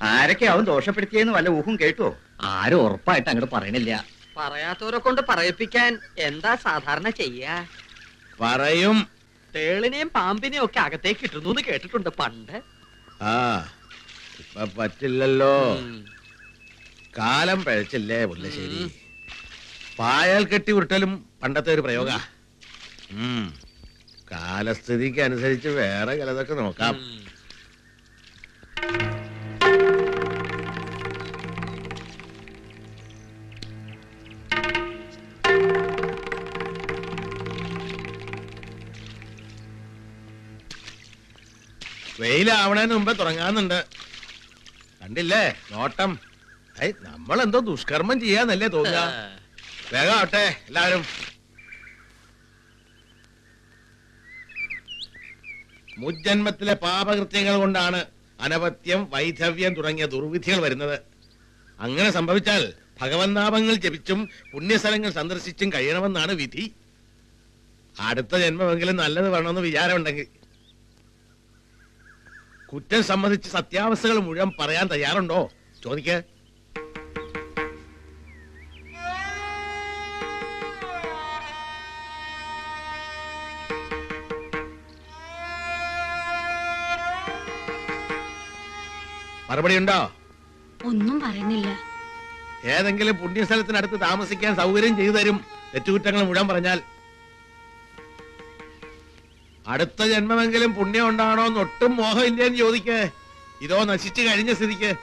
ആരൊക്കെയാവും ദോഷപ്പെടുത്തിയെന്ന് വല്ല ഊഹം കേട്ടോ ആരും ഉറപ്പായിട്ട് അങ്ങോട്ട് പറയണില്ല. പറയാത്തവരെ കൊണ്ട് പറയിപ്പിക്കാൻ എന്താ സാധാരണ ചെയ്യാ? പറയും. തേളിനെയും പാമ്പിനെയും ഒക്കെ അകത്തേക്ക് ഇട്ടുന്നു എന്ന് കേട്ടിട്ടുണ്ട് പണ്ട്. ആ ഇപ്പൊ പറ്റില്ലല്ലോ. കാലം പഴച്ചില്ലേ പുല്ലശ്ശേരി പായൽ കെട്ടി ഉരുട്ടലും പണ്ടത്തെ ഒരു പ്രയോഗ. കാലസ്ഥിതിക്ക് അനുസരിച്ച് വേറെ ചിലതൊക്കെ നോക്കാം. വെയിലാവണേന് മുമ്പേ തുടങ്ങാന്നുണ്ട്. കണ്ടില്ലേ? നോട്ടം. ഐ നമ്മളെന്തോ ദുഷ്കർമ്മം ചെയ്യാന്നല്ലേ തോന്നുക. വേഗം ആവട്ടെ എല്ലാവരും. മുജ്ജന്മത്തിലെ പാപകൃത്യങ്ങൾ കൊണ്ടാണ് അനവത്യം വൈധവ്യം തുടങ്ങിയ ദുർവിധികൾ വരുന്നത്. അങ്ങനെ സംഭവിച്ചാൽ ഭഗവൻ ജപിച്ചും പുണ്യസ്ഥലങ്ങൾ സന്ദർശിച്ചും കഴിയണമെന്നാണ് വിധി. അടുത്ത ജന്മമെങ്കിലും നല്ലത് വേണമെന്ന് വിചാരമുണ്ടെങ്കിൽ കുറ്റം സംബന്ധിച്ച് സത്യാവസ്ഥകൾ മുഴുവൻ പറയാൻ തയ്യാറുണ്ടോ? ചോദിക്ക. മറുപടി ഉണ്ടോ? ഒന്നും പറയുന്നില്ല. ഏതെങ്കിലും പുണ്യസ്ഥലത്തിനടുത്ത് താമസിക്കാൻ സൗകര്യം ചെയ്തു തരും. തെറ്റുകുറ്റങ്ങൾ മുഴുവൻ പറഞ്ഞാൽ അടുത്ത ജന്മമെങ്കിലും പുണ്യം ഉണ്ടാണോ ഒട്ടും മോഹം ഇല്ലേന്ന് ചോദിക്കേ. ഇതോ നശിച്ചു കഴിഞ്ഞ സ്ഥിതിക്ക്.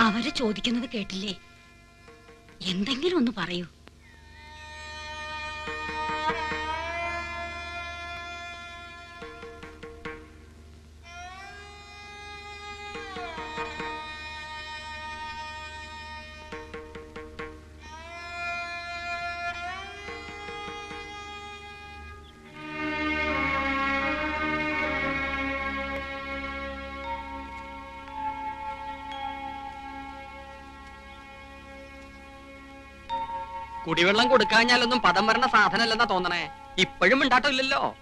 അവർ ചോദിക്കുന്നത് കേട്ടില്ലേ? എന്തെങ്കിലും ഒന്ന് പറയൂ. കുടിവെള്ളം കൊടുക്കാഞ്ഞാലൊന്നും പദം വരണ സാധനമല്ലെന്നാ തോന്നണേ. ഇപ്പോഴും ഉണ്ടാട്ടില്ലല്ലോ